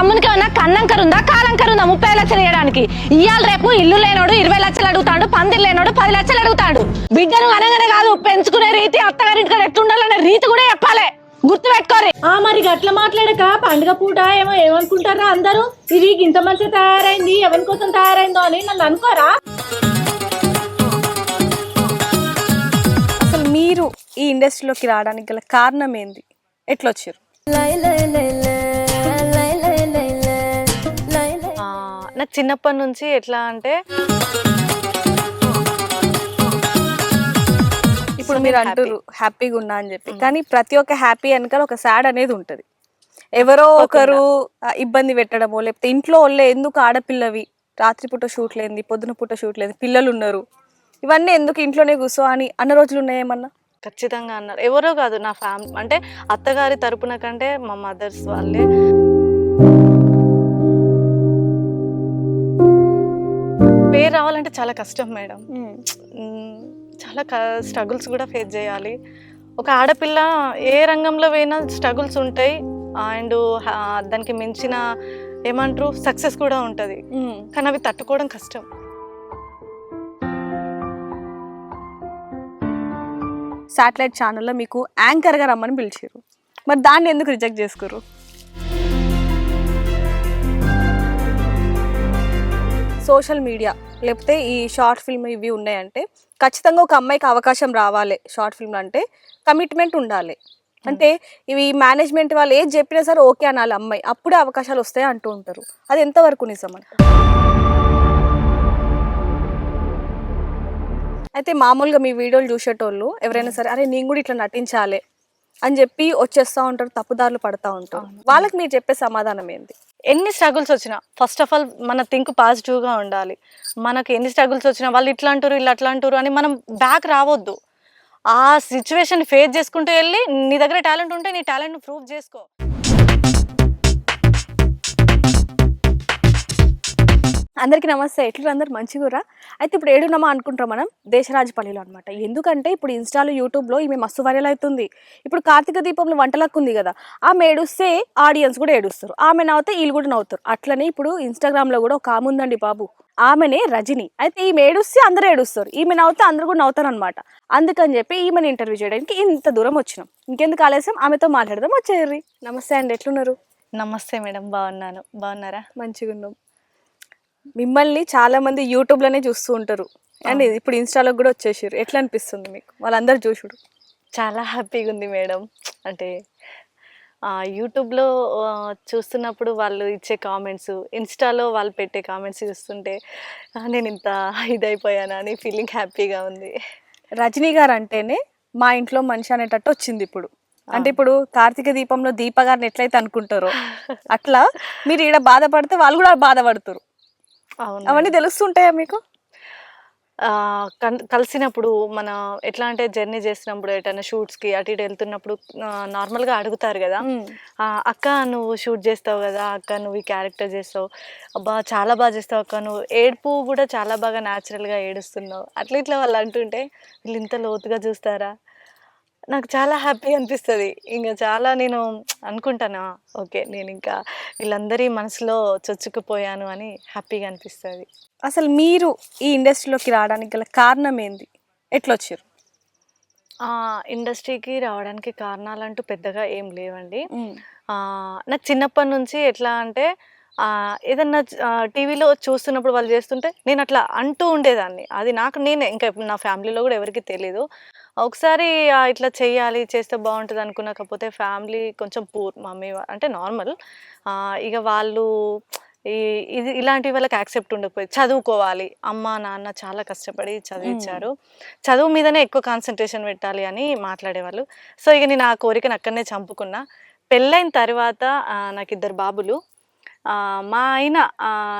తమ్మునికి ఏమన్నా కన్నంకర్ ఉందా కాలంకర్ ఉందా ముప్పై లక్షలు ఇవ్వడానికి ఇవాళ రేపు ఇల్లు లేనోడు ఇరవై లక్షలు అడుగుతాడు పందిరు లేనోడు పది లక్షలు అడుగుతాడు. బిడ్డను అనగానే కాదు పెంచుకునే రీతి అత్తగారింటి కాడ ఎట్లుండాలనే రీతి కూడా చెప్పాలి. గుర్తు పెట్టుకోరి ఆ మరి గట్ల మాట్లాడక పండుగ పూట ఏమో ఏమనుకుంటారా అందరూ? ఇది ఇంత మంచిగా తయారైంది ఎవరి కోసం తయారైందో అని నన్ను అనుకోరా? అసలు మీరు ఈ ఇండస్ట్రీలోకి రావడానికి గల కారణం ఏంది? ఎట్లా నాకు చిన్నప్పటి నుంచి ఎట్లా అంటే ఇప్పుడు మీరు అంటారు హ్యాపీగా ఉన్నా అని చెప్పి. కానీ ప్రతి ఒక్క హ్యాపీ వెనకాల ఒక సాడ్ అనేది ఉంటది. ఎవరో ఒకరు ఇబ్బంది పెట్టడమో లేకపోతే ఇంట్లో వాళ్ళే ఎందుకు ఆడపిల్లవి? రాత్రిపూట షూట్ లేని పొద్దున పూట షూట్ లేదు పిల్లలు ఉన్నారు. ఇవన్నీ ఎందుకు ఇంట్లోనే కూర్చో అని అన్న రోజులు ఉన్నాయేమన్నా ఖచ్చితంగా అన్నారు. ఎవరో కాదు నా ఫ్యామిలీ అంటే అత్తగారి తరపున కంటే మా మదర్స్ వాళ్ళే పేరు రావాలంటే చాలా కష్టం మేడం. చాలా స్ట్రగుల్స్ కూడా ఫేస్ చేయాలి. ఒక ఆడపిల్ల ఏ రంగంలో పోయినా స్ట్రగుల్స్ ఉంటాయి. అండ్ దానికి మించిన ఏమంటారు సక్సెస్ కూడా ఉంటుంది. కానీ అవి తట్టుకోవడం కష్టం. శాటిలైట్ ఛానల్లో మీకు యాంకర్గా రమ్మని పిలిచారు మరి దాన్ని ఎందుకు రిజెక్ట్ చేసుకోరు సోషల్ మీడియా లేకపోతే ఈ షార్ట్ ఫిల్మ్ ఇవి ఉన్నాయంటే ఖచ్చితంగా ఒక అమ్మాయికి అవకాశం రావాలి షార్ట్ ఫిల్మ్ అంటే కమిట్మెంట్ ఉండాలి. అంటే ఇవి మేనేజ్మెంట్ వాళ్ళు ఏది చెప్పినా సరే ఓకే అనాలి అమ్మాయి అప్పుడే అవకాశాలు వస్తాయి అంటూ ఉంటారు. అది ఎంతవరకు నిజం అయితే మామూలుగా మీ వీడియోలు చూసేటోళ్ళు ఎవరైనా సరే అరే నేను కూడా ఇట్లా నటించాలి అని చెప్పి వచ్చేస్తా ఉంటారు తప్పుదారులు పడతా ఉంటారు. వాళ్ళకి మీరు చెప్పే సమాధానం ఏంది? ఎన్ని స్ట్రగుల్స్ వచ్చినా ఫస్ట్ ఆఫ్ ఆల్ మన థింక్ పాజిటివ్గా ఉండాలి. మనకి ఎన్ని స్ట్రగుల్స్ వచ్చినా వాళ్ళు ఇట్లా అంటారు ఇలా అట్లా అంటారు అని మనం బ్యాక్ రావద్దు. ఆ సిచ్యువేషన్ ఫేస్ చేసుకుంటూ వెళ్ళి నీ దగ్గర టాలెంట్ ఉంటే నీ టాలెంట్ ప్రూవ్ చేసుకో. అందరికీ నమస్తే. ఎట్లా అందరు? మంచిగురా అయితే ఇప్పుడు ఏడున్నామా అనుకుంటాం మనం? దేశరాజపల్లిలో అనమాట ఎందుకంటే ఇప్పుడు ఇన్స్టాలో యూట్యూబ్లో ఈమె మస్తు వైరల్ అవుతుంది ఇప్పుడు కార్తీక దీపంలో వంటలకు ఉంది కదా ఆమె ఏడుస్తే ఆడియన్స్ కూడా ఏడుస్తారు. ఆమె నవ్వుతే వీళ్ళు కూడా నవ్వుతారు. అట్లనే ఇప్పుడు ఇన్స్టాగ్రామ్లో కూడా ఒక ఆమె ఉందండి బాబు. ఆమెనే రజని. అయితే ఈమె ఏడుస్తే అందరూ ఏడుస్తారు. ఈమె నవ్వుతే అందరూ కూడా నవ్వుతారు అనమాట అందుకని చెప్పి ఈమెను ఇంటర్వ్యూ చేయడానికి ఇంత దూరం వచ్చినాం. ఇంకెందుకు ఆలస్యం? ఆమెతో మాట్లాడదాం. వచ్చేయర్రి. నమస్తే అండి. ఎట్లున్నారు? నమస్తే మేడం. బాగున్నాను. బాగున్నారా? మంచిగా ఉన్నాం మిమ్మల్ని చాలా మంది యూట్యూబ్లోనే చూస్తూ ఉంటారు. అండ్ ఇప్పుడు ఇన్స్టాలో కూడా వచ్చేసారు. ఎట్లా అనిపిస్తుంది మీకు? వాళ్ళందరూ చూసుడు. చాలా హ్యాపీగా ఉంది మేడం. అంటే యూట్యూబ్లో చూస్తున్నప్పుడు వాళ్ళు ఇచ్చే కామెంట్స్ ఇన్స్టాలో వాళ్ళు పెట్టే కామెంట్స్ చూస్తుంటే నేను ఇంత ఇదైపోయానా? అని ఫీలింగ్ హ్యాపీగా ఉంది. రజనీ గారు అంటేనే మా ఇంట్లో మనిషి అనేటట్టు వచ్చింది ఇప్పుడు. అంటే ఇప్పుడు కార్తీక దీపంలో దీప గారిని ఎట్లయితే అనుకుంటారో అట్లా మీరు ఈడ బాధపడితే వాళ్ళు కూడా బాధపడతారు. అవన్నీ తెలుస్తుంటాయా మీకు? కలిసినప్పుడు మన ఎట్లా అంటే జర్నీ చేసినప్పుడు ఎటైనా షూట్స్కి అటు ఇటు వెళ్తున్నప్పుడు నార్మల్గా అడుగుతారు కదా. అక్క నువ్వు షూట్ చేస్తావు కదా అక్క నువ్వు ఈ క్యారెక్టర్ చేస్తావు. అబ్బా చాలా బాగా చేస్తావు అక్క నువ్వు ఏడుపు కూడా చాలా బాగా న్యాచురల్గా ఏడుస్తున్నావు. అట్లా ఇట్లా వాళ్ళు అంటుంటే వీళ్ళు ఇంత లోతుగా చూస్తారా? నాకు చాలా హ్యాపీ అనిపిస్తుంది. ఇంకా చాలా నేను అనుకుంటానా ఓకే నేను ఇంకా వీళ్ళందరి మనసులో చొచ్చుకుపోయాను అని హ్యాపీగా అనిపిస్తుంది. అసలు మీరు ఈ ఇండస్ట్రీలోకి రావడానికి గల కారణం ఏంది? ఎట్లా వచ్చారు ఇండస్ట్రీకి రావడానికి కారణాలంటూ పెద్దగా ఏం లేవండి. నాకు చిన్నప్పటి నుంచి ఎట్లా అంటే ఏదన్నా టీవీలో చూస్తున్నప్పుడు వాళ్ళు చేస్తుంటే నేను అట్లా అంటూ ఉండేదాన్ని. అది నాకు నేనే ఇంకా నా ఫ్యామిలీలో కూడా ఎవరికి తెలియదు ఒకసారి ఇట్లా చెయ్యాలి చేస్తే బాగుంటుంది అనుకున్నకపోతే ఫ్యామిలీ కొంచెం పూర్ మమ్మీ అంటే నార్మల్. ఇక వాళ్ళు ఈ ఇది ఇలాంటి వాళ్ళకి యాక్సెప్ట్ ఉండకపోయింది చదువుకోవాలి. అమ్మ నాన్న చాలా కష్టపడి చదివించారు చదువు మీదనే ఎక్కువ కాన్సన్ట్రేషన్ పెట్టాలి అని మాట్లాడేవాళ్ళు. సో ఇక నేను ఆ కోరికను అక్కడనే చంపుకున్నా. పెళ్ళైన తర్వాత నాకు ఇద్దరు బాబులు. మా ఆయన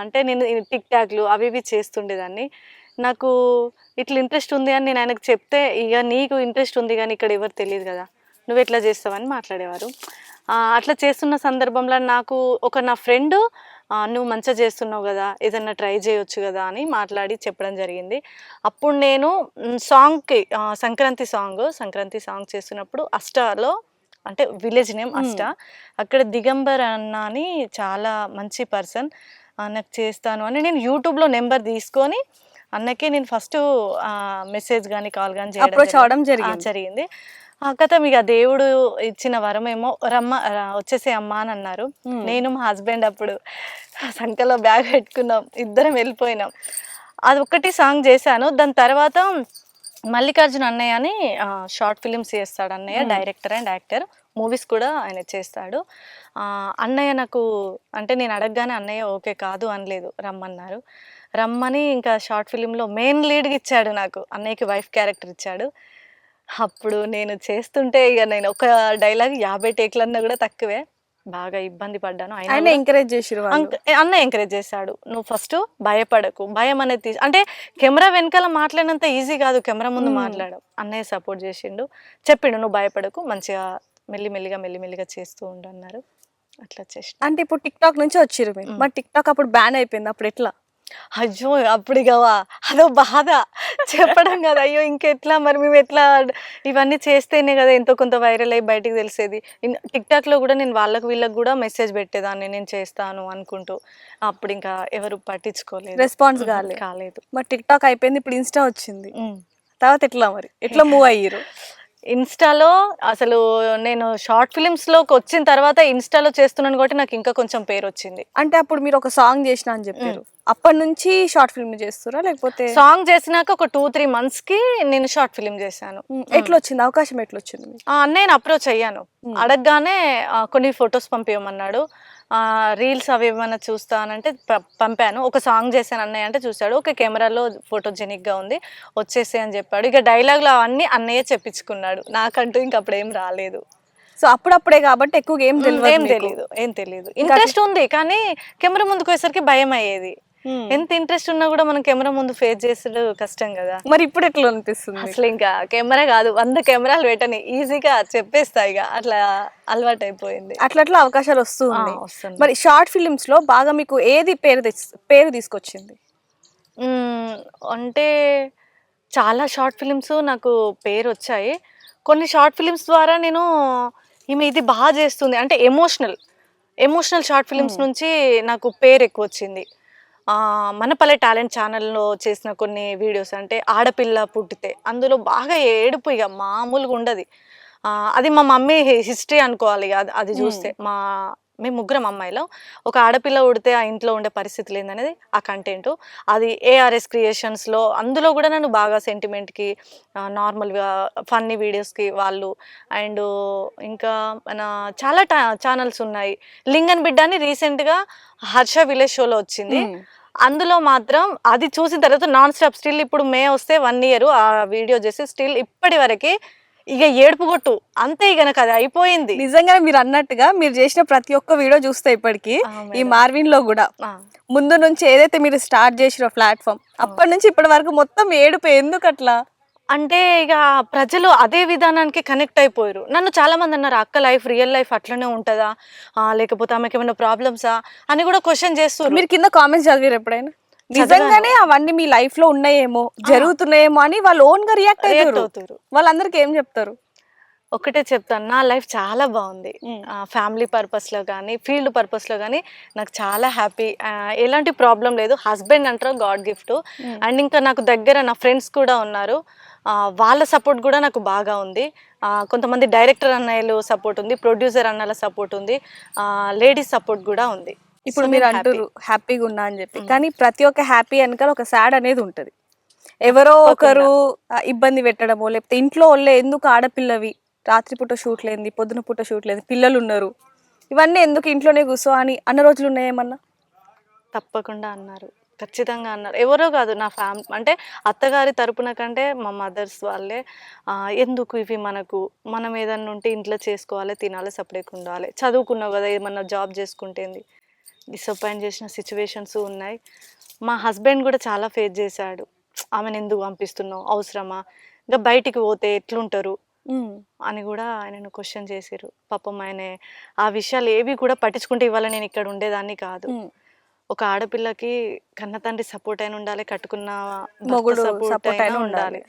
అంటే నేను టిక్ టాక్లు అవి ఇవి చేస్తుండేదాన్ని. నాకు ఇట్లా ఇంట్రెస్ట్ ఉంది అని నేను ఆయనకు చెప్తే ఇక నీకు ఇంట్రెస్ట్ ఉంది కానీ ఇక్కడ ఎవరు తెలియదు కదా నువ్వు ఎట్లా చేస్తావని మాట్లాడేవారు. అట్లా చేస్తున్న సందర్భంలో నాకు ఒక నా ఫ్రెండ్ నువ్వు మంచిగా చేస్తున్నావు కదా ఏదన్నా ట్రై చేయొచ్చు కదా అని మాట్లాడి చెప్పడం జరిగింది. అప్పుడు నేను సాంగ్కి సంక్రాంతి సాంగ్ సంక్రాంతి సాంగ్ చేస్తున్నప్పుడు అష్టాలో అంటే విలేజ్ నేమ్ అష్ట అక్కడ దిగంబర్ అన్న అని చాలా మంచి పర్సన్. నాకు చేస్తాను అని నేను యూట్యూబ్లో నెంబర్ తీసుకొని అన్నకే నేను ఫస్ట్ మెసేజ్ కానీ కాల్ కానీ చేయడం జరిగింది. ఆ, జరిగింది. జరిగింది. ఆ కథ దేవుడు ఇచ్చిన వరం ఏమో రమ్మ వచ్చేసే అమ్మ అని అన్నారు. నేను మా హస్బెండ్ అప్పుడు సంకలో బ్యాగ్ పెట్టుకున్నాం. ఇద్దరం వెళ్ళిపోయినాం. అది ఒక్కటి సాంగ్ చేశాను. దాని తర్వాత మల్లికార్జున అన్నయ్య అని షార్ట్ ఫిలిమ్స్ చేస్తాడు అన్నయ్య. Director and actor. మూవీస్ కూడా ఆయన చేస్తాడు. అన్నయ్య నాకు అంటే నేను అడగగానే అన్నయ్య ఓకే కాదు అనలేదు రమ్మన్నారు. రమ్మని ఇంకా షార్ట్ ఫిలింలో మెయిన్ లీడ్గా ఇచ్చాడు నాకు. అన్నయ్యకి వైఫ్ క్యారెక్టర్ ఇచ్చాడు. అప్పుడు నేను చేస్తుంటే ఇక నేను ఒక డైలాగ్ యాభై టేక్లన్నా కూడా తక్కువే. బాగా ఇబ్బంది పడ్డాను. ఆయన ఎంకరేజ్ చేసిరు అన్న ఎంకరేజ్ చేశాడు. నువ్వు ఫస్ట్ భయపడకు. భయం అనేది తీసి అంటే కెమెరా వెనకాల మాట్లాడినంత ఈజీ కాదు. కెమెరా ముందు మ్మ్. మాట్లాడడం అన్నయ్య సపోర్ట్ చేసిండు. చెప్పిండు నువ్వు భయపడకు. మంచిగా మెల్లిమెల్లిగా మెల్లిమెల్లిగా చేస్తూ ఉండు అన్నారు. అట్లా చేసి అంటే ఇప్పుడు టిక్ టాక్ నుంచి వచ్చిరు మీరు. మ్. మరి టిక్ టాక్ అప్పుడు బ్యాన్ అయిపోయింది? అప్పుడు ఎట్లా? అయ్యో అప్పుడు వా- అదో బాధ. చెప్పడం కదా అయ్యో ఇంకెట్లా మరి మేము ఎట్లా ఇవన్నీ చేస్తేనే కదా ఎంతో కొంత వైరల్ అయ్యి బయటికి తెలిసేది. టిక్ టాక్లో కూడా నేను వాళ్ళకి వీళ్ళకి కూడా మెసేజ్ పెట్టేదాన్ని నేను చేస్తాను అనుకుంటూ. అప్పుడు ఇంకా ఎవరు పట్టించుకోలేదు. రెస్పాన్స్ కాలేదు కాలేదు. మరి టిక్ టాక్ అయిపోయింది ఇప్పుడు ఇన్స్టా వచ్చింది. తర్వాత ఎట్లా మరి? ఎట్లా మూవ్ అయ్యారు ఇన్స్టాలో అసలు నేను షార్ట్ ఫిలిమ్స్లోకి వచ్చిన తర్వాత ఇన్స్టాలో చేస్తున్నాను కాబట్టి నాకు ఇంకా కొంచెం పేరు వచ్చింది. అంటే అప్పుడు మీరు ఒక సాంగ్ చేసిన అని చెప్పారు. అప్పటి నుంచి షార్ట్ ఫిల్మ్ చేస్తారా లేకపోతే? సాంగ్ చేసినాక ఒక టూ త్రీ మంత్స్కి నేను షార్ట్ ఫిలిం చేశాను. ఎట్లా వచ్చింది అవకాశం ఎట్లా వచ్చింది నేను అప్రోచ్ అయ్యాను. అడగగానే కొన్ని ఫొటోస్ పంపించమన్నాడు రీల్స్ అవి ఏమైనా చూస్తానంటే పంపాను. ఒక సాంగ్ చేశాను అన్నయ్య అంటే చూశాడు. ఒక కెమెరాలో ఫోటోజెనిక్గా ఉంది వచ్చేసే అని చెప్పాడు. ఇక డైలాగ్లు అవన్నీ అన్నయ్య చెప్పించుకున్నాడు. నాకంటూ ఇంక అప్పుడు ఏం రాలేదు. సో అప్పుడప్పుడే కాబట్టి ఎక్కువగా ఏం తెలియదు ఏం. తెలియదు ఏం తెలియదు ఇంట్రెస్ట్ ఉంది కానీ కెమెరా ముందుకు పోయేసరికి భయం అయ్యేది. ఎంత ఇంట్రెస్ట్ ఉన్నా కూడా మనం కెమెరా ముందు ఫేస్ చేసడం కష్టం కదా. మరి ఇప్పుడు ఎట్లా అనిపిస్తుంది? అసలు ఇంకా కెమెరా కాదు వంద కెమెరాలు పెట్టని ఈజీగా చెప్పేస్తా ఇక. అట్లా అలవాటు అయిపోయింది. అట్లా అట్లా అవకాశాలు వస్తూ ఉన్నాయి. మరి షార్ట్ ఫిలిమ్స్లో బాగా మీకు ఏది పేరు తెచ్చి- పేరు తీసుకొచ్చింది? అంటే చాలా షార్ట్ ఫిలిమ్స్ నాకు పేరు వచ్చాయి. కొన్ని షార్ట్ ఫిలిమ్స్ ద్వారా నేను ఈమె ఇది బాగా చేస్తుంది. అంటే ఎమోషనల్ ఎమోషనల్ షార్ట్ ఫిలిమ్స్ నుంచి నాకు పేరు ఎక్కువ వచ్చింది. ఆ, మనపల్లె టాలెంట్ ఛానల్లో చేసిన కొన్ని వీడియోస్ అంటే ఆడపిల్ల పుట్టితే అందులో బాగా ఏడుపు ఇక మామూలుగా ఉండదు. అది మా మమ్మీ హిస్టరీ అనుకోవాలి అది- అది చూస్తే. మా మేము ముగ్గురం అమ్మాయిలో. ఒక ఆడపిల్ల ఉడితే ఆ ఇంట్లో ఉండే పరిస్థితులు ఏందనేది ఆ కంటెంట్ అది ఏఆర్ఎస్ క్రియేషన్స్లో అందులో కూడా నన్ను బాగా సెంటిమెంట్కి నార్మల్గా ఫన్నీ వీడియోస్కి వాళ్ళు అండ్ ఇంకా మన చాలా ఛానల్స్ ఉన్నాయి. లింగన్ బిడ్డ అని రీసెంట్గా హర్ష విలేజ్ షోలో వచ్చింది. అందులో మాత్రం అది చూసిన తర్వాత నాన్ స్టాప్ స్టిల్ ఇప్పుడు మే వస్తే వన్ ఇయర్ ఆ వీడియో చేసి స్టిల్ ఇప్పటి వరకు ఇక ఏడుపు కొట్టు. అంతే ఇక నాకు అది అయిపోయింది. నిజంగానే మీరు అన్నట్టుగా మీరు చేసిన ప్రతి ఒక్క వీడియో చూస్తే ఇప్పటికి ఈ. మార్విన్లో కూడా. ముందు నుంచి ఏదైతే మీరు స్టార్ట్ చేసిన ప్లాట్ఫామ్ అప్పటి నుంచి ఇప్పటి వరకు మొత్తం ఏడుపు. ఎందుకు అట్లా అంటే ఇక ప్రజలు అదే విధానానికి కనెక్ట్ అయిపోయారు. నన్ను చాలా మంది అన్నారు అక్క లైఫ్ రియల్ లైఫ్ అట్లనే ఉంటుందా? లేకపోతే ఆమెకి ఏమైనా ప్రాబ్లమ్సా అని కూడా క్వశ్చన్ చేస్తారు మీరు కింద కామెంట్స్ చదివారు ఎప్పుడైనా? నిజంగానే అవన్నీ మీ లైఫ్లో ఉన్నాయేమో జరుగుతున్నాయేమో అని వాళ్ళు ఓన్గా రియాక్ట్ అవుతారు. వాళ్ళందరికీ ఏం చెప్తారు? ఒకటే చెప్తాను నా లైఫ్ చాలా బాగుంది. ఫ్యామిలీ పర్పస్లో కానీ ఫీల్డ్ పర్పస్లో కానీ నాకు చాలా హ్యాపీ. ఎలాంటి ప్రాబ్లం లేదు. హస్బెండ్ అంటారు గాడ్ గిఫ్ట్. అండ్ ఇంకా నాకు దగ్గర నా ఫ్రెండ్స్ కూడా ఉన్నారు. వాళ్ళ సపోర్ట్ కూడా నాకు బాగా ఉంది. ఆ, కొంతమంది డైరెక్టర్ అన్నయ్యలు సపోర్ట్ ఉంది ప్రొడ్యూసర్ అన్నల సపోర్ట్ ఉంది లేడీస్ సపోర్ట్ కూడా ఉంది. ఇప్పుడు మీరు. అంటారు హ్యాపీగా ఉన్నా అని చెప్పి. కానీ ప్రతి ఒక్క హ్యాపీ వెనకాల ఒక సాడ్ అనేది ఉంటది. ఎవరో ఒకరు ఇబ్బంది పెట్టడమో లేకపోతే ఇంట్లో వాళ్ళే ఎందుకు ఆడపిల్లవి? రాత్రిపూట షూట్ లేని పొద్దున పూట షూట్ లేదు పిల్లలు ఉన్నారు. ఇవన్నీ ఎందుకు ఇంట్లోనే కూర్చో అని అన్న రోజులు ఉన్నాయేమన్నా? తప్పకుండా అన్నారు. ఖచ్చితంగా అన్నారు. ఎవరో కాదు నా ఫ్యామిలీ అంటే అత్తగారి తరపున కంటే మా మదర్స్ వాళ్ళే ఎందుకు ఇవి మనకు మనం ఏదన్నా ఉంటే ఇంట్లో చేసుకోవాలి తినాలి సపరేట్గా ఉండాలి. చదువుకున్నావు కదా ఏమన్నా జాబ్ చేసుకుంటేంది. డిసప్పాయింట్ చేసిన సిచ్యువేషన్స్ ఉన్నాయి. మా హస్బెండ్ కూడా చాలా ఫేస్ చేశాడు. ఆమెను ఎందుకు పంపిస్తున్నావు? అవసరమా? ఇంకా బయటికి పోతే ఎట్లుంటారు? అని కూడా ఆయనను క్వశ్చన్ చేసిర్రు. పాపం ఆయన ఆ విషయాలు ఏవి కూడా పట్టించుకుంటే ఇవాళ నేను ఇక్కడ ఉండేదాన్ని కాదు. ఒక ఆడపిల్లకి కన్న తండ్రి సపోర్ట్ అయిన ఉండాలి కట్టుకున్న మొగుడు support అయినా ఉండాలి.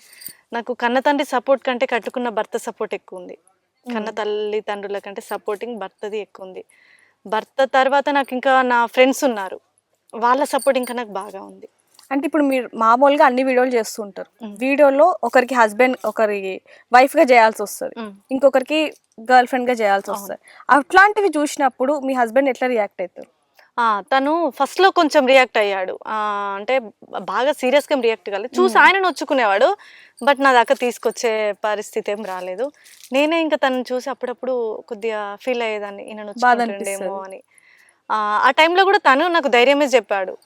నాకు కన్న తండ్రి సపోర్ట్ కంటే కట్టుకున్న భర్త సపోర్ట్ ఎక్కువ ఉంది కన్న తల్లిదండ్రుల కంటే సపోర్టింగ్ భర్తది ఎక్కువ ఉంది భర్త తర్వాత నాకు ఇంకా నా ఫ్రెండ్స్ ఉన్నారు. వాళ్ళ సపోర్ట్ ఇంకా నాకు బాగా ఉంది. అంటే ఇప్పుడు మీరు మామూలుగా అన్ని వీడియోలు చేస్తూ ఉంటారు. మ్మ్. వీడియోలో ఒకరికి హస్బెండ్ ఒకరికి వైఫ్గా చేయాల్సి వస్తుంది. ఇంకొకరికి గర్ల్ ఫ్రెండ్గా చేయాల్సి వస్తుంది. అట్లాంటివి చూసినప్పుడు మీ హస్బెండ్ ఎట్లా రియాక్ట్ అవుతారు తను ఫస్ట్లో కొంచెం రియాక్ట్ అయ్యాడు. అంటే బాగా సీరియస్గా రియాక్ట్ కాలేదు. చూసి ఆయన నొచ్చుకునేవాడు. బట్ నా దాకా తీసుకొచ్చే పరిస్థితి ఏం రాలేదు. నేనే ఇంకా తనని చూసి అప్పుడప్పుడు కొద్దిగా ఫీల్ అయ్యేదాన్ని. ఈయన నొచ్చుకుంటుండేమో. అని. ఆ, టైంలో కూడా తను నాకు ధైర్యమే చెప్పాడు.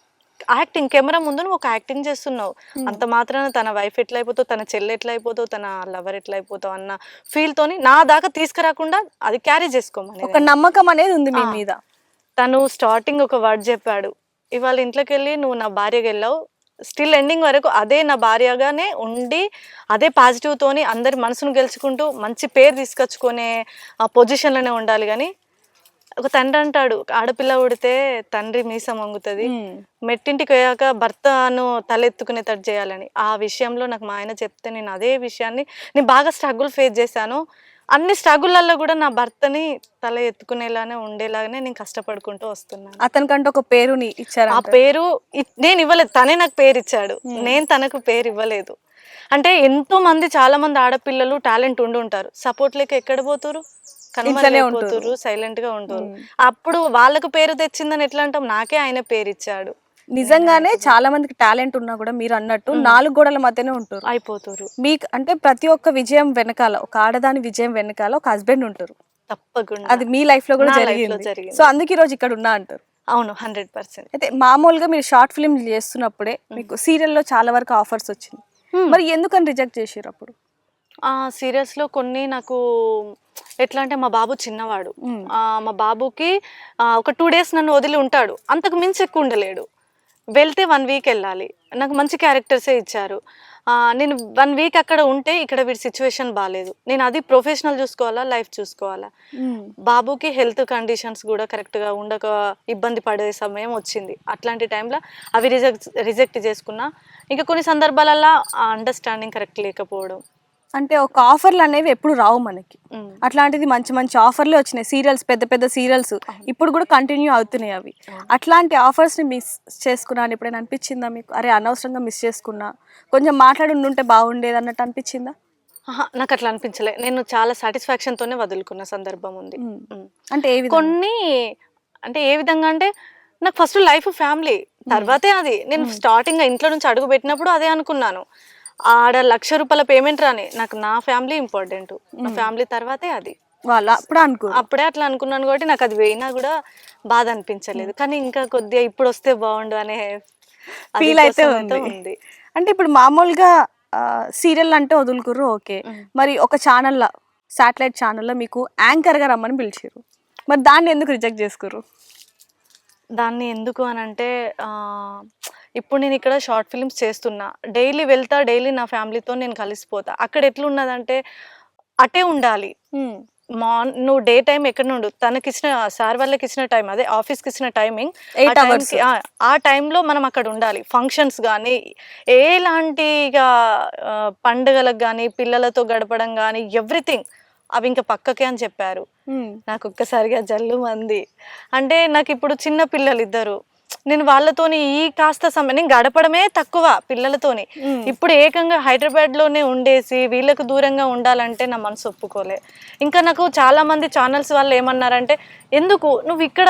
యాక్టింగ్ కెమెరా ముందు నువ్వు ఒక యాక్టింగ్ చేస్తున్నావు. అంత మాత్రాన తన వైఫ్ ఎట్లా అయిపోతావు తన చెల్లి ఎట్లా అయిపోతావు తన లవర్ ఎట్లా అయిపోతావు అన్న ఫీల్ తోని నా దాకా తీసుకురాకుండా అది క్యారీ చేసుకోమని ఒక నమ్మకం అనేది ఉంది మీ. మీద. తను స్టార్టింగ్ ఒక వర్డ్ చెప్పాడు. ఇవాళ ఇంట్లోకి వెళ్ళి నువ్వు నా భార్యకి వెళ్ళావు స్టిల్ ఎండింగ్ వరకు అదే నా భార్యగానే ఉండి అదే పాజిటివ్ తోని అందరి మనసును గెలుచుకుంటూ మంచి పేరు తీసుకొచ్చుకునే ఆ పొజిషన్లోనే ఉండాలి కానీ ఒక తండ్రి అంటాడు ఆడపిల్ల ఉడితే తండ్రి మీసం వంగుతుంది. మెట్టింటికి పోయాక భర్తను తలెత్తుకునేటట్టు చేయాలని. ఆ విషయంలో నాకు మా ఆయన చెప్తే నేను అదే విషయాన్ని నేను బాగా స్ట్రగుల్ ఫేస్ చేశాను. అన్ని స్ట్రగుల్లలో కూడా నా భర్తని తల ఎత్తుకునేలానే ఉండేలాగానే నేను కష్టపడుకుంటూ వస్తున్నాను. అతనికంటే ఒక పేరుని ఇచ్చారు ఆ పేరు నేను ఇవ్వలేదు. తనే నాకు పేరు ఇచ్చాడు. నేను తనకు పేరు ఇవ్వలేదు. అంటే ఎంతో మంది చాలా మంది ఆడపిల్లలు టాలెంట్ ఉండి ఉంటారు. సపోర్ట్ లేక ఎక్కడ పోతురు? కనుమరుగైపోతురు సైలెంట్గా ఉంటారు అప్పుడు వాళ్ళకు పేరు తెచ్చిందని ఎట్లా అంటాం? నాకే ఆయన పేరు ఇచ్చాడు. నిజంగానే చాలా మందికి టాలెంట్ ఉన్నా కూడా మీరు అన్నట్టు నాలుగు గోడల మధ్యనే ఉంటారు. అయిపోతురు. మీకు అంటే ప్రతి ఒక్క విజయం వెనకాల ఒక ఆడదాని విజయం వెనకాల ఒక హస్బెండ్ ఉంటారు. తప్పకుండా. అది మీ లైఫ్లో కూడా లో జరిగింది. సో అందుకే ఈ రోజు ఇక్కడ ఉన్నా అంటారు. అవును హండ్రెడ్ పర్సెంట్. అయితే మామూలుగా మీరు షార్ట్ ఫిల్మ్ చేస్తున్నప్పుడే మీకు సీరియల్లో చాలా వరకు ఆఫర్స్ వచ్చింది. మరి ఎందుకని రిజెక్ట్ చేసారు అప్పుడు? ఆ సీరియల్స్లో కొన్ని నాకు ఎట్లా అంటే మా బాబు చిన్నవాడు. మా బాబుకి ఒక టూ డేస్ నన్ను వదిలి ఉంటాడు. అంతకు మించి ఎక్కువ ఉండలేడు. వెళ్తే వన్ వీక్ వెళ్ళాలి. నాకు మంచి క్యారెక్టర్సే ఇచ్చారు. నేను వన్ వీక్ అక్కడ ఉంటే ఇక్కడ వీడి సిచ్యువేషన్ బాగాలేదు నేను అది ప్రొఫెషనల్ చూసుకోవాలా లైఫ్ చూసుకోవాలా? బాబుకి హెల్త్ కండిషన్స్ కూడా కరెక్ట్గా ఉండక ఇబ్బంది పడే సమయం వచ్చింది. అట్లాంటి టైంలో అవి రిజెక్ట్ రిజెక్ట్ చేసుకున్నా. ఇంకా కొన్ని సందర్భాలలో అండర్స్టాండింగ్ కరెక్ట్ లేకపోవడం. అంటే ఒక ఆఫర్లు అనేవి ఎప్పుడు రావు మనకి. అట్లాంటిది మంచి మంచి ఆఫర్లే వచ్చినాయి. సీరియల్స్ పెద్ద పెద్ద సీరియల్స్. ఇప్పుడు కూడా కంటిన్యూ అవుతున్నాయి అవి. అట్లాంటి ఆఫర్స్ని మిస్ చేసుకున్నాను ఎప్పుడైనా అనిపించిందా మీకు? అరే అనవసరంగా మిస్ చేసుకున్నా. కొంచెం మాట్లాడి ఉండుంటే బాగుండేది అన్నట్టు అనిపించిందా? నాకు అట్లా అనిపించలే. నేను చాలా సాటిస్ఫాక్షన్ తోనే వదులుకున్న సందర్భం ఉంది. అంటే కొన్ని అంటే ఏ విధంగా అంటే నాకు ఫస్ట్ లైఫ్ ఫ్యామిలీ. తర్వాతే అది. నేను స్టార్టింగ్ ఇంట్లో నుంచి అడుగు పెట్టినప్పుడు అదే అనుకున్నాను. ఆడ లక్ష రూపాయల పేమెంట్ రాని. నాకు నా ఫ్యామిలీ ఇంపార్టెంట్ నా ఫ్యామిలీ తర్వాతే అది. వాళ్ళు అప్పుడు అనుకో అప్పుడే అట్లా అనుకున్నాను కాబట్టి నాకు అది పోయినా కూడా బాధ అనిపించలేదు. కానీ ఇంకా కొద్దిగా ఇప్పుడు వస్తే బాగుండు అనే ఫీల్ అయితే ఉంది. అంటే ఇప్పుడు మామూలుగా సీరియల్ అంటే వదులుకుర్రు ఓకే. మరి ఒక ఛానల్లో శాటిలైట్ ఛానల్లో మీకు యాంకర్గా రమ్మని పిలిచారు మరి దాన్ని ఎందుకు రిజెక్ట్ చేసుకుర్రు? దాన్ని ఎందుకు అని అంటే ఇప్పుడు నేను ఇక్కడ షార్ట్ ఫిల్మ్స్ చేస్తున్నా. డైలీ వెళ్తా డైలీ నా ఫ్యామిలీతో నేను కలిసిపోతా. అక్కడ ఎట్లున్నదంటే అటే ఉండాలి. మార్ నువ్వు డే టైం ఎక్కడ నుండు? తనకి ఇచ్చిన సార్ వాళ్ళకి ఇచ్చిన టైం అదే ఆఫీస్కి ఇచ్చిన టైమింగ్. ఆ టైంలో మనం అక్కడ ఉండాలి. ఫంక్షన్స్ కానీ ఎలాంటి ఇక ఆ, పండుగలకు కానీ పిల్లలతో గడపడం కానీ ఎవ్రీథింగ్. అవి ఇంకా పక్కకే అని చెప్పారు. నాకు ఒక్కసారిగా జల్లు మంది. అంటే నాకు ఇప్పుడు చిన్న పిల్లలు ఇద్దరు నేను వాళ్ళతోని ఈ కాస్త సమయం నేను గడపడమే తక్కువ పిల్లలతోని. ఇప్పుడు ఏకంగా హైదరాబాద్లోనే ఉండేసి వీళ్ళకు దూరంగా ఉండాలంటే నా మనసు ఒప్పుకోలే. ఇంకా నాకు చాలా మంది ఛానల్స్ వాళ్ళు ఏమన్నారంటే ఎందుకు? నువ్వు ఇక్కడ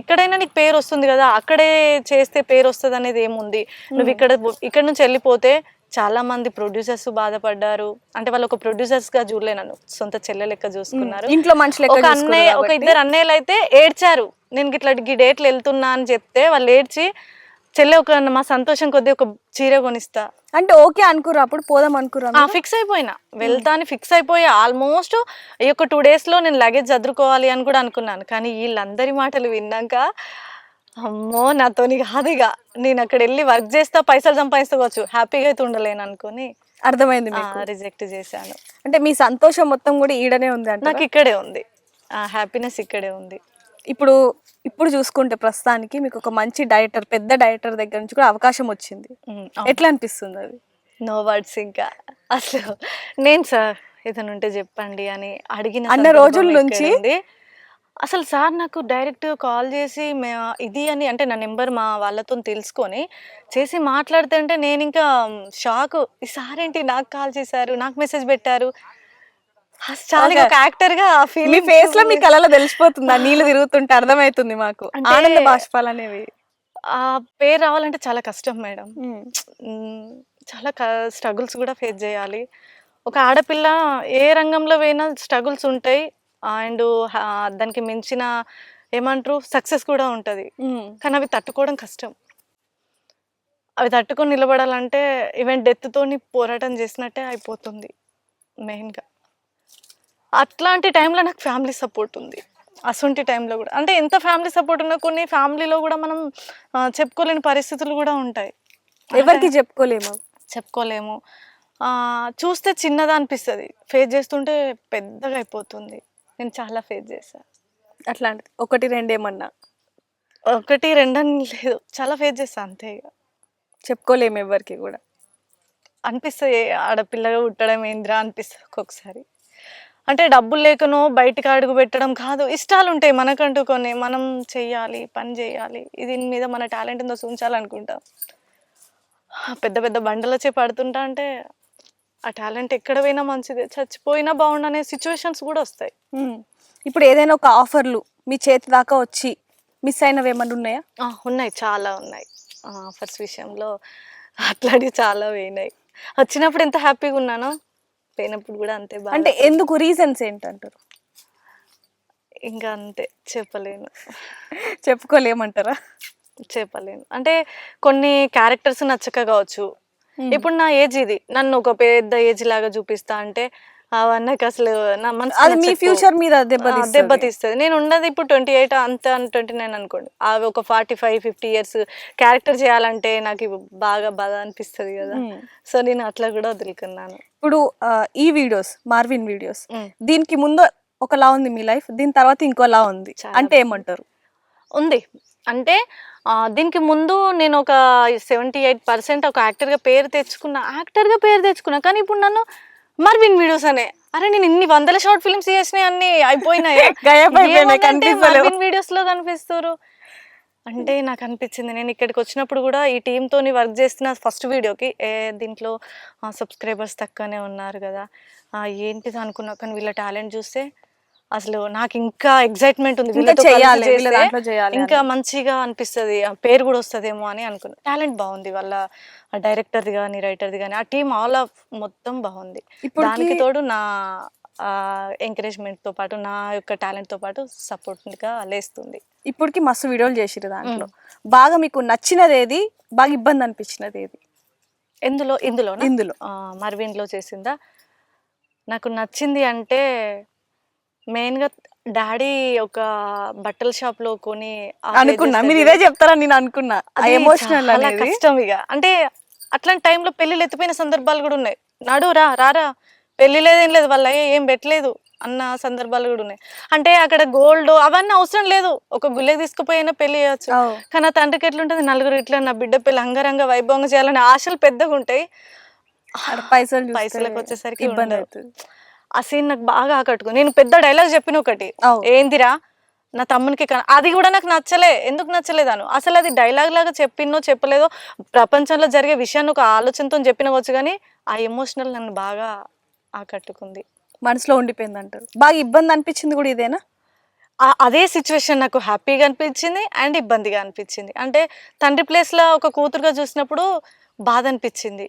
ఇక్కడైనా నీకు పేరు వస్తుంది కదా అక్కడే చేస్తే పేరు వస్తుంది అనేది ఏముంది? నువ్వు ఇక్కడ ఇక్కడ నుంచి వెళ్ళిపోతే చాలా మంది ప్రొడ్యూసర్స్ బాధపడ్డారు. అంటే వాళ్ళు ఒక ప్రొడ్యూసర్స్గా చూడలే నన్ను. సొంత చెల్లె లెక్క చూసుకున్నారు. ఇంట్లో మనుషులు ఒక అన్నయ్య ఒక ఇద్దరు అన్నయ్యలు అయితే ఏడ్చారు. నేను ఇట్లా ఈ డేట్లు వెళ్తున్నా అని చెప్తే వాళ్ళు ఏడ్చి చెల్లె ఒక మా సంతోషం కొద్దీ ఒక చీర కొనిస్తా. అంటే ఓకే అనుకుర్రు అప్పుడు పోదాం అనుకుర్రా ఆ ఫిక్స్ అయిపోయినా. వెళ్తా అని ఫిక్స్ అయిపోయా. ఆల్మోస్ట్ ఈ యొక్క టూ డేస్లో నేను లగేజ్ చదువుకోవాలి అని కూడా అనుకున్నాను. కానీ వీళ్ళందరి మాటలు విన్నాక అమ్మో నాతోని కాదు ఇక నేను అక్కడ వెళ్ళి వర్క్ చేస్తా పైసలు సంపాదించుకోవచ్చు హ్యాపీగా అయితే ఉండలేను అనుకుని అర్థమైంది రిజెక్ట్ చేశాను. అంటే మీ సంతోషం మొత్తం కూడా ఈడనే ఉంది అంటే నాకు ఇక్కడే ఉంది. ఆ హ్యాపీనెస్ ఇక్కడే ఉంది. ఇప్పుడు ఇప్పుడు చూసుకుంటే ప్రస్తుతానికి మీకు ఒక మంచి డైరెక్టర్ పెద్ద డైరెక్టర్ దగ్గర నుంచి కూడా అవకాశం వచ్చింది. ఎట్లా అనిపిస్తుంది అది? నో వర్డ్స్ ఇంకా. అసలు నేను సార్ ఏదైనా ఉంటే చెప్పండి అని అడిగిన అన్న రోజుల నుంచి? అసలు సార్ నాకు డైరెక్ట్ కాల్ చేసి ఇది అని అంటే నా నెంబర్ మా వాళ్ళతో తెలుసుకొని చేసి మాట్లాడుతుంటే నేను ఇంకా షాక్ ఈ సార్ ఏంటి నాకు కాల్ చేశారు నాకు మెసేజ్ పెట్టారు. చాలా Okay. ఒక యాక్టర్గా మీ ఫీలింగ్ ఫేస్లో మీ కళలో తెలిసిపోతుంది? ఆ నీళ్ళు తిరుగుతుంటే అర్థమవుతుంది మాకు. ఆనంద బాష్పాలు అనేవి. ఆ పేరు రావాలంటే చాలా కష్టం మేడం. చాలా స్ట్రగుల్స్ కూడా ఫేస్ చేయాలి. ఒక ఆడపిల్ల ఏ రంగంలో పోయినా స్ట్రగుల్స్ ఉంటాయి. అండ్ దానికి మించిన ఏమంటారు సక్సెస్ కూడా ఉంటుంది. కానీ అవి తట్టుకోవడం కష్టం. అవి తట్టుకొని నిలబడాలంటే ఈవెన్ డెత్తోని పోరాటం చేసినట్టే అయిపోతుంది మెయిన్గా. అట్లాంటి టైంలో నాకు ఫ్యామిలీ సపోర్ట్ ఉంది. అసొంటి టైంలో కూడా. అంటే ఎంత ఫ్యామిలీ సపోర్ట్ ఉన్నా కొన్ని ఫ్యామిలీలో కూడా మనం చెప్పుకోలేని పరిస్థితులు కూడా ఉంటాయి. ఎవరికి చెప్పుకోలేము? చెప్పుకోలేము. చూస్తే చిన్నదా అనిపిస్తుంది ఫేస్ చేస్తుంటే పెద్దగా అయిపోతుంది. నేను చాలా ఫేస్ చేశాను అట్లాంటిది. ఒకటి రెండేమన్నా ఒకటి రెండని లేదు. చాలా ఫేస్ చేస్తాను అంతే ఇక చెప్పుకోలేము ఎవరికి కూడా. అనిపిస్తుంది ఆడపిల్లగా పుట్టడం ఏంద్రా అనిపిస్తుంది ఒక్కొక్కసారి. అంటే డబ్బులు లేకనో బయటికి అడుగు పెట్టడం కాదు. ఇష్టాలు ఉంటాయి మనకంటూ కొన్ని. మనం చెయ్యాలి పని చేయాలి దీని మీద మన టాలెంట్ ఉందో చూపించాలనుకుంటాం. పెద్ద పెద్ద బండలచే పడుతుంటా అంటే ఆ టాలెంట్ ఎక్కడ పోయినా మంచిదే. చచ్చిపోయినా బాగుండు అనే సిచ్యువేషన్స్ కూడా వస్తాయి. ఇప్పుడు ఏదైనా ఒక ఆఫర్లు మీ చేతి దాకా వచ్చి మిస్ అయినవి ఏమన్నా ఉన్నాయా? ఉన్నాయి. చాలా ఉన్నాయి. ఆఫర్స్ విషయంలో అట్లాంటివి చాలా పోయినాయి. వచ్చినప్పుడు ఎంత హ్యాపీగా ఉన్నానో పోయినప్పుడు కూడా అంతే బాగా అంటే ఎందుకు? రీజన్స్ ఏంటంటారు? ఇంకా అంతే. చెప్పలేను. చెప్పుకోలేమంటారా? చెప్పలేను. అంటే కొన్ని క్యారెక్టర్స్ నచ్చక కావచ్చు. ఇప్పుడు నా ఏజ్ ఇది. నన్ను ఒక పెద్ద ఏజ్ లాగా చూపిస్తా అంటే అవన్నీ అసలు నా మనసు అది మీ ఫ్యూచర్ మీద దెబ్బతీస్తది. నేను ఉన్నది ఇప్పుడు ట్వంటీ ఎయిట్ అంత ట్వంటీ నైన్ అనుకోండి. అవి ఒక forty five fifty years character చేయాలంటే నాకు బాగా బాధ అనిపిస్తుంది కదా. సో నేను అట్లా కూడా వదులుకున్నాను. ఇప్పుడు ఈ వీడియోస్ మార్విన్ వీడియోస్. దీనికి ముందు ఒకలా ఉంది మీ లైఫ్ దీని తర్వాత ఇంకోలా ఉంది. అంటే ఏమంటారు? ఉంది. అంటే దీనికి ముందు నేను ఒక సెవెంటీ ఎయిట్ పర్సెంట్ ఒక యాక్టర్గా పేరు తెచ్చుకున్నా. యాక్టర్గా పేరు తెచ్చుకున్నా. కానీ ఇప్పుడు నన్ను మర్విన్ వీడియోస్ అనే. అరే నేను ఇన్ని వందల షార్ట్ ఫిల్మ్స్ చేసినాయి అన్ని అయిపోయినాయి. మర్విన్ వీడియోస్లో కనిపిస్తారు. అంటే నాకు అనిపించింది నేను ఇక్కడికి వచ్చినప్పుడు కూడా ఈ టీంతో వర్క్ చేస్తున్న ఫస్ట్ వీడియోకి ఏ దీంట్లో సబ్స్క్రైబర్స్ తక్కువనే ఉన్నారు కదా. ఏంటిది అనుకున్నా కానీ వీళ్ళ టాలెంట్ చూస్తే అసలు నాకు ఇంకా ఎగ్జైట్మెంట్ ఉంది. ఇంకా వీళ్ళతో కలిసి చేస్తే మంచిగా అనిపిస్తుంది. పేరు కూడా వస్తుందేమో అని అనుకున్నా. టాలెంట్ బాగుంది వాళ్ళ డైరెక్టర్ది కానీ రైటర్ది కానీ ఆ టీం ఆల్ ఆఫ్ మొత్తం బాగుంది. దానికి తోడు నా ఎంకరేజ్మెంట్తో పాటు నా యొక్క టాలెంట్తో పాటు సపోర్ట్గా లేస్తుంది. ఇప్పటికి మస్తు వీడియోలు చేసిరు దాంట్లో. బాగా మీకు నచ్చినది ఏది బాగా ఇబ్బంది అనిపించినది ఏది ఎందులో ఇందులో. ఇందులో మర్విన్లో చేసిందా? నాకు నచ్చింది అంటే మెయిన్గా డాడీ ఒక బట్టల షాప్లో కొని అనుకున్నా. మీరు ఇదే చెప్తారని నేను అనుకున్నా? ఎమోషనల్ కష్టం ఇక. అంటే అట్లాంటి టైంలో పెళ్ళిళ్ళు ఎత్తిపోయిన సందర్భాలు కూడా ఉన్నాయి. నడు రా రారా పెళ్ళి లేదేం లేదు వాళ్ళ ఏం పెట్టలేదు అన్న సందర్భాలు కూడా ఉన్నాయి. అంటే అక్కడ గోల్డ్ అవన్నీ అవసరం లేదు. ఒక గుల్లెకి తీసుకుపోయినా పెళ్ళి చేయొచ్చు. కానీ ఆ తండ్రికి ఎట్లుంటుంది? నలుగురు ఇట్లా నా బిడ్డ పెళ్ళి అంగరంగ వైభవంగా చేయాలని ఆశలు పెద్దగా ఉంటాయి పైసలు పైసలకు వచ్చేసరికి ఇబ్బంది. అవుతుంది. ఆ సీన్ నాకు బాగా ఆకట్టుకుంది. నేను పెద్ద డైలాగ్ చెప్పిన ఒకటి. ఏందిరా? నా తమ్మునికి అది కూడా నాకు నచ్చలే. ఎందుకు నచ్చలేదాను అసలు అది డైలాగ్ లాగా చెప్పినో చెప్పలేదో ప్రపంచంలో జరిగే విషయాన్ని ఒక ఆలోచనతో చెప్పినవచ్చు కానీ ఆ ఎమోషనల్ నన్ను బాగా ఆకట్టుకుంది. మనసులో ఉండిపోయింది అంటారు బాగా ఇబ్బంది అనిపించింది కూడా ఇదేనా? అదే సిచ్యువేషన్ నాకు హ్యాపీగా అనిపించింది అండ్ ఇబ్బందిగా అనిపించింది. అంటే తండ్రి ప్లేస్లో ఒక కూతురుగా చూసినప్పుడు బాధ అనిపించింది.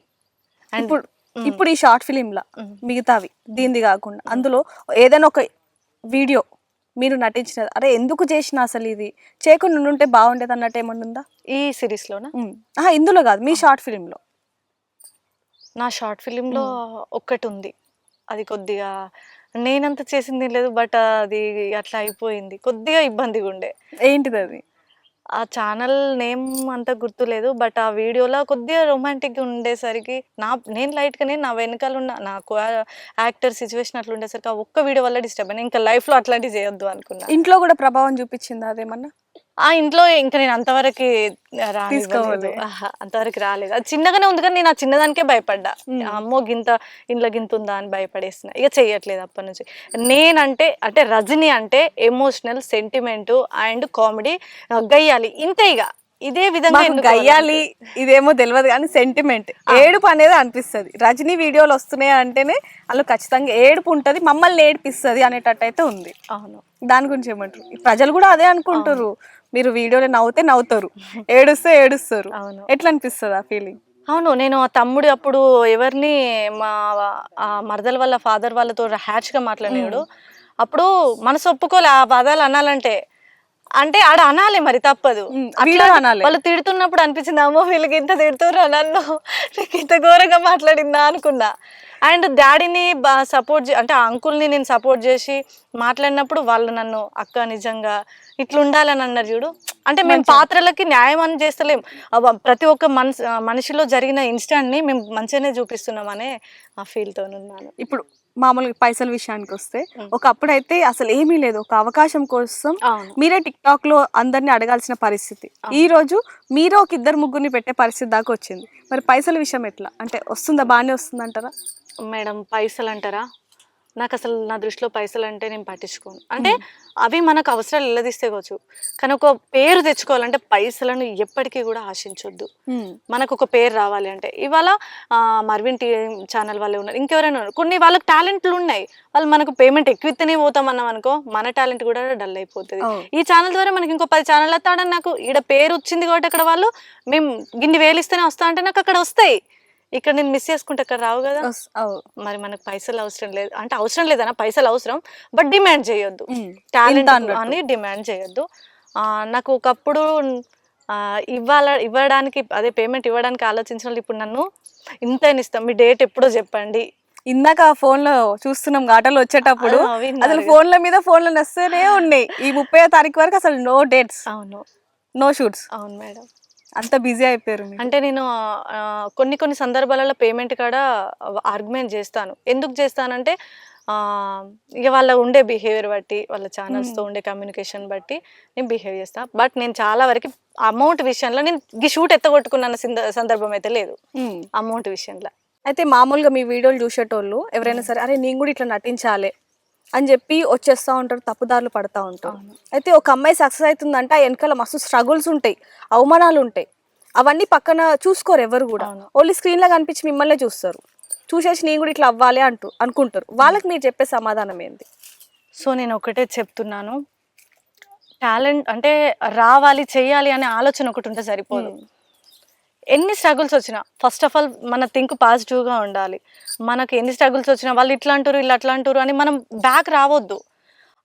అండ్ ఇప్పుడు ఇప్పుడు ఈ షార్ట్ ఫిలిం లా. మిగతావి దీనిది కాకుండా. అందులో ఏదైనా ఒక వీడియో మీరు నటించినది అరే ఎందుకు చేసిన అసలు ఇది? చేయకుండా ఉంటే బాగుండేది అన్నట్టు ఏమన్నా ఉందా? ఈ సిరీస్ లోనా మ్మ్. ఆహా, ఇందులో కాదు మీ షార్ట్ ఫిలిం లో నా షార్ట్ ఫిలింలో ఒక్కటి ఉంది అది కొద్దిగా నేనంత చేసింది లేదు బట్ అది అట్లా అయిపోయింది. కొద్దిగా ఇబ్బందిగా ఉండే ఏంటిది అది ఆ ఛానల్ నేమ్ అంత గుర్తులేదు బట్ ఆ వీడియోలో కొద్దిగా రొమాంటిక్గా ఉండేసరికి నా నేను లైట్గానే నా వెనకాల ఉన్న నాకు యాక్టర్ సిచ్యువేషన్ అట్లా ఉండేసరికి ఆ ఒక్క వీడియో వల్ల డిస్టర్బ్ అయినా ఇంకా లైఫ్లో అట్లాంటివి చేయొద్దు అనుకున్నా. ఇంట్లో కూడా ప్రభావం చూపించింది అదేమన్నా? ఆ ఇంట్లో ఇంకా నేను అంతవరకు. తీసుకోవాలి. ఆహా, అంతవరకు రాలేదు. అది చిన్నగానే ఉంది కానీ నేను ఆ చిన్నదానికే భయపడ్డా. మ్మ్. అమ్మో గింత ఇంట్లో గింత ఉందా అని భయపడేసిన. ఇక చెయ్యట్లేదు అప్పటి నుంచి. నేనంటే అంటే రజనీ అంటే ఎమోషనల్ సెంటిమెంట్ అండ్ కామెడీ గయ్యాలి. ఇంతే ఇక. ఇదే విధంగా. గయ్యాలి ఇదేమో తెలియదు కానీ సెంటిమెంట్ ఏడుపు అనేది అనిపిస్తుంది. రజనీ వీడియోలు వస్తున్నాయి అంటేనే వాళ్ళు ఖచ్చితంగా ఏడుపు ఉంటది మమ్మల్ని ఏడిపిస్తుంది అనేటట్టు అయితే ఉంది. అవును. దాని గురించి ఏమంటారు? ప్రజలు కూడా అదే అనుకుంటారు మీరు వీడియోలో నవ్వుతే నవ్వుతారు. ఏడుస్తే ఏడుస్తారు. అవును. ఎట్లా అనిపిస్తుంది ఆ ఫీలింగ్ అవును నేను ఆ తమ్ముడు అప్పుడు ఎవరిని మా ఆ మరదల వాళ్ళ ఫాదర్ వాళ్ళతో హ్యాచ్గా మాట్లాడాడు అప్పుడు మనసు ఒప్పుకోలే ఆ పదాలు అనాలంటే. అంటే ఆడ అనాలి మరి తప్పదు. అనాలి. వాళ్ళు తిడుతున్నప్పుడు అనిపించింది అమ్మో వీళ్ళకి ఇంత తిడుతుర్రా నన్ను. నీకు ఇంత ఘోరంగా మాట్లాడిందా? అనుకున్నా. అండ్ డాడీని సపోర్ట్ అంటే ఆ అంకుల్ని నేను సపోర్ట్ చేసి మాట్లాడినప్పుడు వాళ్ళు నన్ను అక్క నిజంగా ఇట్లా ఉండాలని అన్నారు చూడు. అంటే మేము పాత్రలకి న్యాయం అని చేస్తలేం. ప్రతి ఒక్క మనసు మనిషిలో జరిగిన ఇన్స్టాంట్ని మేము మంచిగానే చూపిస్తున్నామనే ఆ ఫీల్తో ఉన్నాను. ఇప్పుడు మామూలుగా పైసల విషయానికి వస్తే ఒకప్పుడు అయితే అసలు ఏమీ లేదు. ఒక అవకాశం కోసం మీరే టిక్ టాక్లో అందరిని అడగాల్సిన పరిస్థితి. ఈ రోజు మీరే ఒక ఇద్దరు ముగ్గురిని పెట్టే పరిస్థితి దాకా వచ్చింది. మరి పైసల విషయం ఎట్లా? అంటే వస్తుందా బాగానే వస్తుంది అంటారా మేడం పైసలు అంటారా నాకు అసలు నా దృష్టిలో పైసలు అంటే నేను పట్టించుకోను. అంటే అవి మనకు అవసరాలు ఇల్లదీస్తేవచ్చు కానీ ఒక పేరు తెచ్చుకోవాలంటే పైసలను ఎప్పటికీ కూడా ఆశించొద్దు. మనకు ఒక పేరు రావాలి అంటే. ఇవాళ మర్విన్ టీ ఛానల్ వాళ్ళే ఉన్నారు. ఇంకెవరైనా ఉన్నారు. కొన్ని వాళ్ళకి టాలెంట్లు ఉన్నాయి. వాళ్ళు మనకు పేమెంట్ ఎక్కువ ఇస్తేనే పోతాం అనుకో మన టాలెంట్ కూడా డల్ అయిపోతుంది. ఈ ఛానల్ ద్వారా మనకి ఇంకో పది ఛానల్ వస్తాడని నాకు ఈడ పేరు వచ్చింది కాబట్టి అక్కడ వాళ్ళు మేము గిన్ని వేలు ఇస్తేనే వస్తా అంటే నాకు అక్కడ వస్తాయి. ఇక్కడ నేను మిస్ చేసుకుంటే అక్కడ రావు కదా. మరి మనకు పైసలు అవసరం లేదు. అంటే అవసరం లేదన్నా పైసలు అవసరం బట్ డిమాండ్ చేయొద్దు. టాలెంట్. అని డిమాండ్ చేయొద్దు. ఆ, నాకు ఒకప్పుడు ఆ, ఇవ్వాల ఇవ్వడానికి అదే పేమెంట్ ఇవ్వడానికి ఆలోచించిన వాళ్ళు ఇప్పుడు నన్ను ఇంత ఇస్తాం? మీ డేట్ ఎప్పుడో చెప్పండి. ఇందాక ఫోన్లో చూస్తున్నాం గాటలు వచ్చేటప్పుడు. ఆ, అసలు. ఫోన్ల మీద ఫోన్లు వస్తూనే ఉన్నాయి. ఈ ముప్పై తారీఖు వరకు అసలు నో డేట్స్ అవును. నో షూట్స్ అవును మేడం. అంత బిజీ అయిపోయారు. అంటే నేను కొన్ని కొన్ని సందర్భాలలో పేమెంట్ కాడ ఆర్గ్యుమెంట్ చేస్తాను. ఎందుకు చేస్తానంటే ఇక వాళ్ళ ఉండే బిహేవియర్ బట్టి వాళ్ళ ఛానల్స్తో ఉండే కమ్యూనికేషన్ బట్టి నేను బిహేవ్ చేస్తాను బట్ నేను చాలా వరకు అమౌంట్ విషయంలో నేను ఈ షూట్ ఎత్తగొట్టుకున్న సంద- సందర్భం అయితే లేదు. అమౌంట్ విషయంలో. అయితే మామూలుగా మీ వీడియోలు చూసేటోళ్ళు ఎవరైనా సరే అరే నేను కూడా ఇట్లా నటించాలి అని చెప్పి వచ్చేస్తా ఉంటారు తప్పుదారులు పడతా ఉంటారు. అయితే ఒక అమ్మాయి సక్సెస్ అవుతుందంటే ఆ వెనకాల మస్తు స్ట్రగుల్స్ ఉంటాయి అవమానాలు ఉంటాయి. అవన్నీ పక్కన చూసుకోరు ఎవరు కూడా. ఓన్లీ స్క్రీన్లో కనిపించి మిమ్మల్నే చూస్తారు. చూసేసి నేను కూడా ఇట్లా అవ్వాలి అంటూ అనుకుంటారు. వాళ్ళకి మీరు చెప్పే సమాధానం ఏంది? సో నేను ఒకటే చెప్తున్నాను. టాలెంట్ అంటే రావాలి చేయాలి అనే ఆలోచన ఒకటి ఉంటే సరిపోదు. ఎన్ని స్ట్రగుల్స్ వచ్చినా ఫస్ట్ ఆఫ్ ఆల్ మన థింక్ పాజిటివ్గా ఉండాలి. మనకి ఎన్ని స్ట్రగుల్స్ వచ్చినా వాళ్ళు ఇట్లా అంటారు ఇలా అట్లా అంటారు అని మనం బ్యాక్ రావద్దు.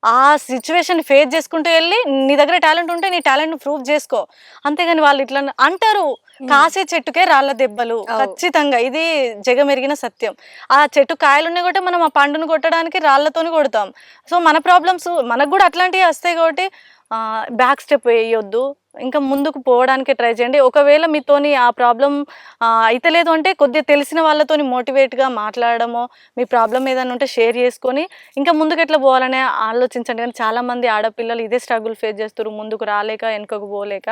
ఆ సిచ్యువేషన్ ఫేస్ చేసుకుంటూ వెళ్ళి నీ దగ్గర టాలెంట్ ఉంటే నీ టాలెంట్ ప్రూవ్ చేసుకో. అంతేగాని వాళ్ళు ఇట్లా అంటారు. కాసే చెట్టుకే రాళ్ళ దెబ్బలు. ఖచ్చితంగా ఇది జగమెరిగిన సత్యం. ఆ చెట్టు కాయలు ఉన్నాయి కాబట్టి మనం ఆ పండును కొట్టడానికి రాళ్ళతోని కొడతాం. సో మన ప్రాబ్లమ్స్ మనకు కూడా అట్లాంటివి వస్తాయి కాబట్టి బ్యాక్ స్టెప్ వేయొద్దు. ఇంకా ముందుకు పోవడానికి ట్రై చేయండి. ఒకవేళ మీతోని ఆ ప్రాబ్లం అయితే లేదు అంటే కొద్దిగా తెలిసిన వాళ్ళతోని మోటివేట్గా మాట్లాడడమో మీ ప్రాబ్లం ఏదైనా ఉంటే షేర్ చేసుకొని ఇంకా ముందుకు ఎట్లా పోవాలనే ఆలోచించండి. కానీ చాలామంది ఆడపిల్లలు ఇదే స్ట్రగుల్ ఫేస్ చేస్తారు ముందుకు రాలేక వెనుకకు పోలేక.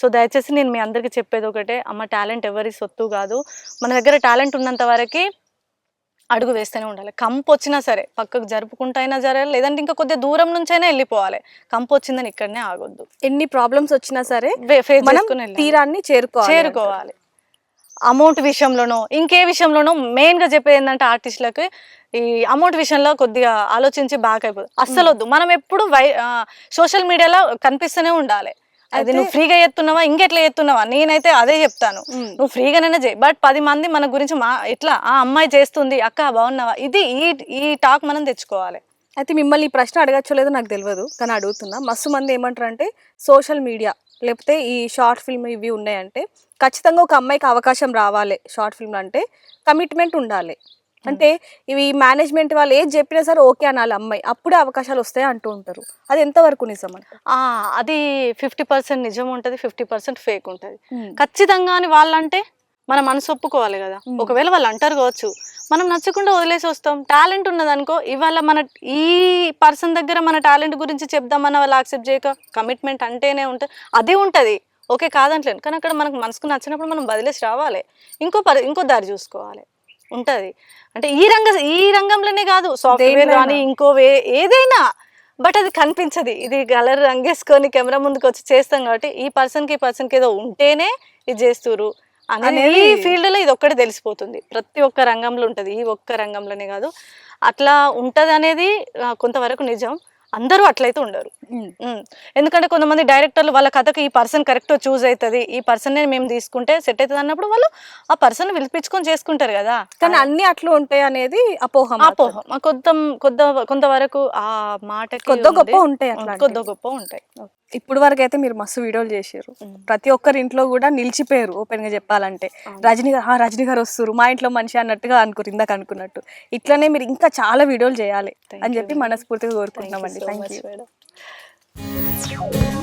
సో దయచేసి నేను మీ అందరికీ చెప్పేది ఒకటే అమ్మ టాలెంట్ ఎవరి సొత్తు కాదు. మన దగ్గర టాలెంట్ ఉన్నంత వరకు అడుగు వేస్తూనే ఉండాలి. కంపు వచ్చినా సరే పక్కకు జరుపుకుంటూ అయినా జరగాలి లేదంటే ఇంకా కొద్దిగా దూరం నుంచైనా వెళ్ళిపోవాలి. కంపు వచ్చిందని ఇక్కడనే ఆగొద్దు. ఎన్ని ప్రాబ్లమ్స్ వచ్చినా సరే మనం. తీరాన్ని చేరుకోవాలి చేరుకోవాలి. అమౌంట్ విషయంలోనో ఇంకే విషయంలోనో మెయిన్గా చెప్పేది ఏంటంటే ఆర్టిస్టులకు ఈ అమౌంట్ విషయంలో కొద్దిగా ఆలోచించి బాగా అయిపోతుంది అస్సలు వద్దు మనం ఎప్పుడు వై సోషల్ మీడియాలో కనిపిస్తూనే ఉండాలి. అది నువ్వు ఫ్రీగా ఎత్తున్నావా ఇంకెట్లా ఎత్తున్నావా నేనైతే అదే చెప్తాను. నువ్వు ఫ్రీగానే చేయి. బట్ పది మంది మన గురించి మా ఎట్లా? ఆ అమ్మాయి చేస్తుంది అక్క బాగున్నావా? ఇది ఈ ఈ టాక్ మనం తెచ్చుకోవాలి. అయితే మిమ్మల్ని ఈ ప్రశ్న అడగచ్చో లేదో నాకు తెలియదు కానీ అడుగుతున్నా. మస్తు మంది ఏమంటారు అంటే సోషల్ మీడియా లేకపోతే ఈ షార్ట్ ఫిల్మ్ ఇవి ఉన్నాయంటే ఖచ్చితంగా ఒక అమ్మాయికి అవకాశం రావాలి షార్ట్ ఫిల్మ్ అంటే కమిట్మెంట్ ఉండాలి. అంటే ఇవి మేనేజ్మెంట్ వాళ్ళు ఏది చెప్పినా సరే ఓకే అనాలి అమ్మాయి. అప్పుడే అవకాశాలు వస్తాయి అంటూ ఉంటారు. అది ఎంతవరకు నిజం అది ఫిఫ్టీ పర్సెంట్ నిజం ఉంటుంది ఫిఫ్టీ పర్సెంట్ ఫేక్ ఉంటుంది. ఖచ్చితంగా అని వాళ్ళంటే మన మనసు ఒప్పుకోవాలి కదా. ఒకవేళ వాళ్ళు అంటారు కావచ్చు మనం నచ్చకుండా వదిలేసి వస్తాం. టాలెంట్ ఉన్నదనుకో ఇవాళ మన ఈ పర్సన్ దగ్గర మన టాలెంట్ గురించి చెప్దామన్న వాళ్ళు యాక్సెప్ట్ చేయక కమిట్మెంట్ అంటేనే ఉంటుంది అది ఉంటుంది. ఓకే కాదంటలేను. కానీ అక్కడ మనకు మనసుకు నచ్చినప్పుడు మనం వదిలేసి రావాలి. ఇంకో పరి ఇంకో దారి చూసుకోవాలి. ఉంటుంది. అంటే ఈ రంగ ఈ రంగంలోనే కాదు సాఫ్ట్వేర్. కానీ ఇంకో ఏదైనా. బట్ అది కనిపించదు. ఇది కలర్ రంగేసుకొని కెమెరా ముందుకు వచ్చి చేస్తాం కాబట్టి ఈ పర్సన్కి ఈ పర్సన్కి ఏదో ఉంటేనే ఇది చేస్తురు అనేది ఈ అనేది- ఫీల్డ్లో ఇది ఒక్కటి తెలిసిపోతుంది. ప్రతి ఒక్క రంగంలో ఉంటది. ఈ ఒక్క రంగంలోనే కాదు. అట్లా ఉంటది అనేది కొంతవరకు నిజం. అందరూ అట్లయితే ఉండరు. ఎందుకంటే కొంతమంది డైరెక్టర్లు వాళ్ళ కథకి ఈ పర్సన్ కరెక్ట్ చూస్ అవుతుంది ఈ పర్సన్ మేము తీసుకుంటే సెట్ అవుతుంది అన్నప్పుడు వాళ్ళు ఆ పర్సన్ పిలిపించుకొని చేసుకుంటారు కదా కానీ అన్ని అట్లా ఉంటాయి అనేది అపోహ. అపోహ కొంత కొంత కొంతవరకు ఆ మాటకి కొద్ది గొప్ప. ఉంటాయి. కొద్ది గొప్ప ఉంటాయి ఇప్పుడు వరకు అయితే మీరు మస్తు వీడియోలు చేసారు ప్రతి ఒక్కరి ఇంట్లో కూడా నిలిచిపోయారు ఓపెన్గా చెప్పాలంటే రజనీ గారు "ఆ, రజనీ గారు వస్తారు మా ఇంట్లో మనిషి అన్నట్టుగా అనుకురు ఇందాక అనుకున్నట్టు. ఇట్లనే మీరు ఇంకా చాలా వీడియోలు చేయాలి అని చెప్పి మనస్ఫూర్తిగా కోరుకుంటున్నామండి. Thank you.